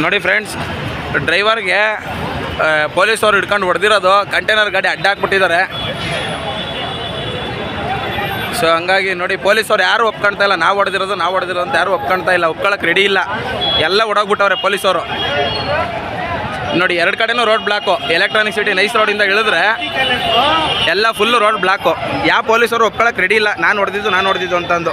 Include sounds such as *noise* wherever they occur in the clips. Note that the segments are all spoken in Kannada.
ನೋಡಿ ಫ್ರೆಂಡ್ಸ್, ಡ್ರೈವರ್ಗೆ ಪೊಲೀಸವ್ರು ಹಿಡ್ಕೊಂಡು ಹೊಡೆದಿರೋದು, ಕಂಟೈನರ್ ಗಾಡಿ ಅಡ್ಡ ಹಾಕ್ಬಿಟ್ಟಿದ್ದಾರೆ. ಸೊ ಹಂಗಾಗಿ ನೋಡಿ ಪೊಲೀಸವ್ರು ಯಾರು ಒಪ್ಕೊಳ್ತಾ ಇಲ್ಲ, ನಾವು ಹೊಡೆದಿರೋದು ನಾವು ಹೊಡೆದಿರೋದು ಅಂತ ಯಾರು ಒಪ್ಕೊಳ್ತಾ ಇಲ್ಲ ಒಪ್ಕೊಳ್ಳೋಕೆ ರೆಡಿ ಇಲ್ಲ. ಎಲ್ಲ ಹೊಡೋಗ್ಬಿಟ್ಟವ್ರೆ ಪೊಲೀಸವರು. ನೋಡಿ, ಎರಡು ಕಡೆನೂ road block Electronic City NICE ರೋಡಿಂದ ಇಳಿದ್ರೆ ಎಲ್ಲ ಫುಲ್ಲು ರೋಡ್ ಬ್ಲಾಕು ಯಾವ ಪೊಲೀಸರು ಒಪ್ಕೊಳ್ಳೋಕೆ ರೆಡಿ ಇಲ್ಲ, ನಾನು ಹೊಡೆದಿದ್ದು ನಾನು ಹೊಡೆದಿದ್ದು ಅಂತಂದು.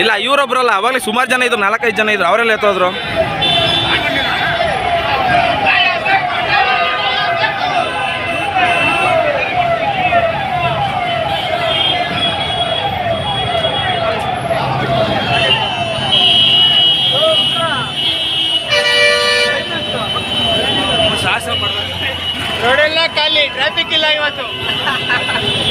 ಇಲ್ಲ, ಇವರೊಬ್ರಲ್ಲ, ಅವಾಗಲೇ ಸುಮಾರು ಜನ ಇದ್ರು, ನಾಲ್ಕೈದು ಜನ ಇದ್ರು, ಅವರೆಲ್ಲ ಎತ್ತೋದ್ರು. ರೋಡೆಲ್ಲ ಖಾಲಿ ಟ್ರಾಫಿಕ್ ಇಲ್ಲ ಇವತ್ತು. *laughs*